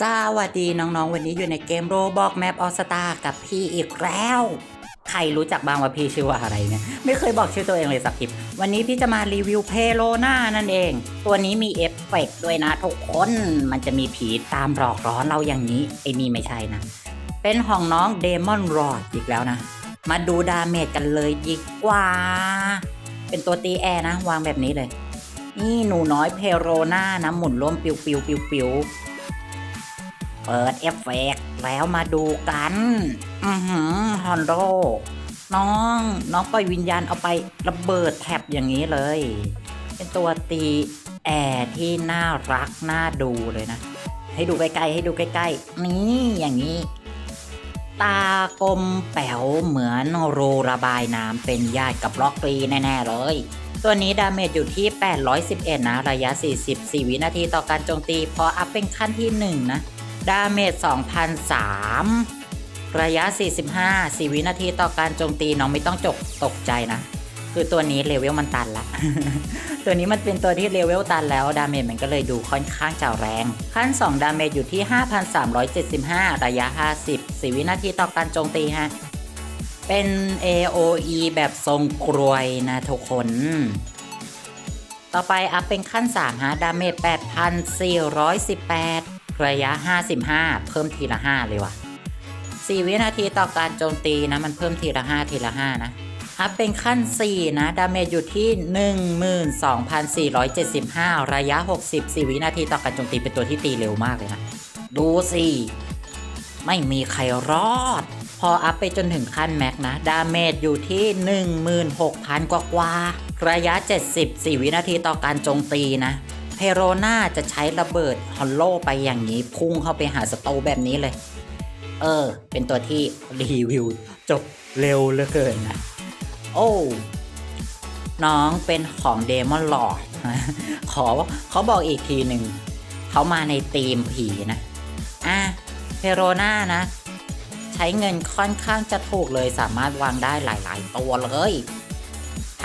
สวัสดีน้องๆ วันนี้อยู่ในเกมโรบอกแมปออสตากับพี่อีกแล้ว ใครรู้จักบ้างว่าพี่ชื่อว่าอะไรเนี่ย ไม่เคยบอกชื่อตัวเองเลยสักทีวันนี้พี่จะมารีวิวเพโลนานั่นเอง ตัวนี้มีเอฟเฟกต์ด้วยนะทุกคน มันจะมีผีตามหลอกล้อนเราอย่างนี้ ไอ้นี่ไม่ใช่นะ เป็นของน้องเดมอนรอดอีกแล้วนะ มาดูดาเมจกันเลยดีกว่า เป็นตัวตีแอร์นะ วางแบบนี้เลย นี่หนูน้อยเพโรนานะหมุนร่วมปิวปิวปิวปิว เปิดเอฟเฟกต์แล้วมาดูกัน อือหือฮอนโดน้อง น้องปล่อยวิญญาณเอาไประเบิดแท็บอย่างนี้เลย เป็นตัวตีแอร์ที่น่ารักน่าดูเลยนะ ให้ดูใกล้ๆให้ดูใกล้ๆ นี่อย่างนี้ ตากลมแป๋วเหมือนรูระบายน้ำเป็นญาติกับล็อกกรีแน่ๆเลย ตัวนี้ดาเมจอยู่ที่ 811 นะ ระยะ 44 วินาทีต่อการโจมตี พออัพเป็นขั้นที่ 1 นะ ดาเมจ2,003 ระยะ 45 4 วินาทีต่อการโจมตีน้องไม่ต้องจกตกใจนะ คือตัวนี้เลเวลมันตันละ ตัวนี้มันเป็นตัวที่เลเวลตันแล้วดาเมจมันก็เลยดูค่อนข้างจะแรง ขั้น 2 ดาเมจอยู่ที่ 5,375 ระยะ 50 4 วินาทีต่อการโจมตีฮะ เป็น AOE แบบทรงกรวยนะทุกคนต่อไปอัพเป็นขั้น 3 ฮะ ดาเมจ 8,418 ระยะ 55 เพิ่มทีละ 5 เลยว่ะ 4 วินาทีต่อการโจมตีนะ มันเพิ่มทีละ 5 ทีละ 5 นะอัพเป็นขั้น 4 นะ ดาเมจอยู่ที่ 12,475 ระยะ 64 วินาทีต่อการโจมตีเป็นตัวที่ตีเร็วมากเลยนะ ดูสิ ไม่มีใครรอด พออัพไปจนถึงขั้นแม็กนะ ดาเมจอยู่ที่ 16,000 กว่ากว่าระยะ 74 วินาทีต่อการโจมตีนะ เพโรนาจะใช้ระเบิดฮอลโลไปอย่างนี้ พุ่งเข้าไปหาสโตว์แบบนี้เลย เออ เป็นตัวที่รีวิว จบเร็วเหลือเกินนะ โอ้น้องเป็นของเดมอนหลอดขอเขาบอกอีกทีหนึ่ง เขามาในธีมผีนะ อะเพโรนานะ ใช้เงินค่อนข้างจะถูกเลยสามารถวางได้หลาย ๆ ตัวเลย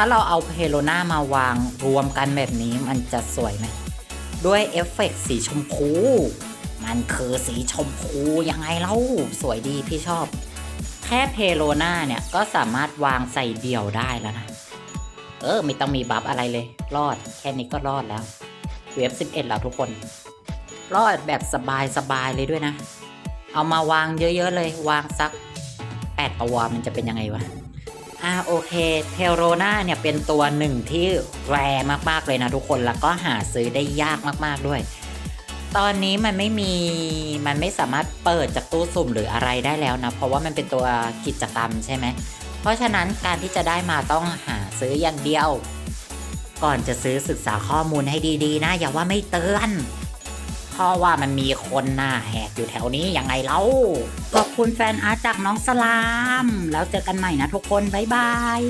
ถ้าเราเอาเพโรนามาวางรวมกันแบบนี้มันจะสวยไหม ด้วยเอฟเฟกต์สีชมพู มันคือสีชมพูยังไงเล่าสวยดีพี่ชอบ แค่เพโรนาเนี่ยก็สามารถวางใส่เดี่ยวได้แล้วนะ เออ ไม่ต้องมีบัฟอะไรเลย รอดแค่นี้ก็รอดแล้ว เวฟ11 แล้วทุกคน รอดแบบสบาย ๆ เลยด้วยนะ เอามาวางเยอะ ๆ เลย วางสัก 8 ตัวมันจะเป็นยังไงวะ อ่าโอเคเทโรนาเนี่ยเป็นตัวหนึ่งที่แรมากๆเลยนะทุกคนแล้วก็หาซื้อได้ยากมากๆด้วย ตอนนี้มันไม่มีมันไม่สามารถเปิดจากตู้สุ่มหรืออะไรได้แล้วนะ เพราะว่ามันเป็นตัวกิจกรรมใช่ไหม เพราะฉะนั้นการที่จะได้มาต้องหาซื้ออย่างเดียว ก่อนจะซื้อศึกษาข้อมูลให้ดีๆ นะ อย่าว่าไม่เตือน ราะว่ามันมีคนหน้าแหกอยู่แถวนี้ยังไงเล่าขอบคุณแฟนอาร์ตจากน้องสลาม แล้วเจอกันใหม่นะทุกคน บ๊ายบาย